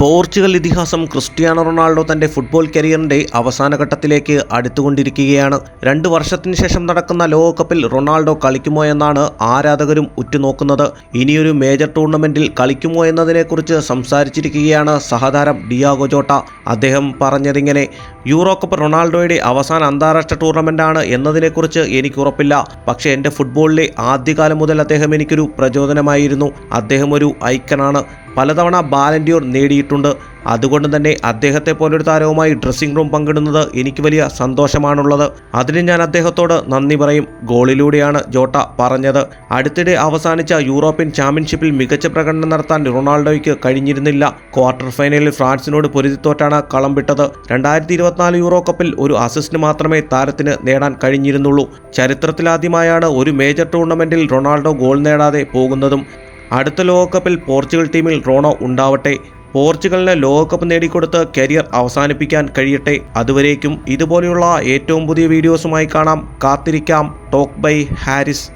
Portugal ഇതിഹാസം Cristiano Ronaldo തന്റെ football കരിയറിന്റെ അവസാന ഘട്ടത്തിലേക്ക് അടുത്തുകൊണ്ടിരിക്കുകയാണ്. രണ്ട് വർഷത്തിന് ശേഷം നടക്കുന്ന ലോകകപ്പിൽ റൊണാൾഡോ കളിക്കുമോ എന്നാണ് ആരാധകരും ഉറ്റുനോക്കുന്നത്. ഇനിയൊരു മേജർ ടൂർണമെന്റിൽ കളിക്കുമോ എന്നതിനെക്കുറിച്ച് സംസാരിച്ചിരിക്കുകയാണ് സഹതാരം ഡിയാഗോ ജോട്ട. അദ്ദേഹം പറഞ്ഞതിങ്ങനെ യൂറോ കപ്പ് റൊണാൾഡോയുടെ അവസാന അന്താരാഷ്ട്ര ടൂർണമെന്റാണ് എന്നതിനെക്കുറിച്ച് എനിക്ക് ഉറപ്പില്ല. പക്ഷേ എന്റെ ഫുട്ബോളിലെ ആദ്യകാലം മുതൽ അദ്ദേഹം എനിക്കൊരു പ്രചോദനമായിരുന്നു. അദ്ദേഹം ഒരു ഐക്കണാണ്. പലതവണ ബാലൻഡ്യൂർ നേടിയിട്ടുണ്ട്. അതുകൊണ്ട് തന്നെ അദ്ദേഹത്തെ പോലൊരു താരവുമായി ഡ്രസ്സിംഗ് റൂം പങ്കിടുന്നത് എനിക്ക് വലിയ സന്തോഷമാണുള്ളത്. അതിന് ഞാൻ അദ്ദേഹത്തോട് നന്ദി പറയും. ഗോളിലൂടെയാണ് ജോട്ട പറഞ്ഞത്. അടുത്തിടെ അവസാനിച്ച യൂറോപ്യൻ ചാമ്പ്യൻഷിപ്പിൽ മികച്ച പ്രകടനം നടത്താൻ റൊണാൾഡോയ്ക്ക് കഴിഞ്ഞിരുന്നില്ല. ക്വാർട്ടർ ഫൈനലിൽ ഫ്രാൻസിനോട് പൊരുതിത്തോറ്റാണ് കളം വിട്ടത്. രണ്ടായിരത്തി ഇരുപത്തിനാല് യൂറോ കപ്പിൽ ഒരു അസിസ്റ്റ് മാത്രമേ താരത്തിന് നേടാൻ കഴിഞ്ഞിരുന്നുള്ളൂ. ചരിത്രത്തിലാദ്യമായാണ് ഒരു മേജർ ടൂർണമെന്റിൽ റൊണാൾഡോ ഗോൾ നേടാതെ പോകുന്നതും അടുത്ത ലോകകപ്പിൽ പോർച്ചുഗൽ ടീമിൽ റോണോ ഉണ്ടാവട്ടെ. പോർച്ചുഗലിന് ലോകകപ്പ് നേടിക്കൊടുത്ത് കരിയർ അവസാനിപ്പിക്കാൻ കഴിയട്ടെ. അതുവരേക്കും ഇതുപോലെയുള്ള ഏറ്റവും പുതിയ വീഡിയോസുമായി കാണാം. കാത്തിരിക്കാം. Talk bye Haris.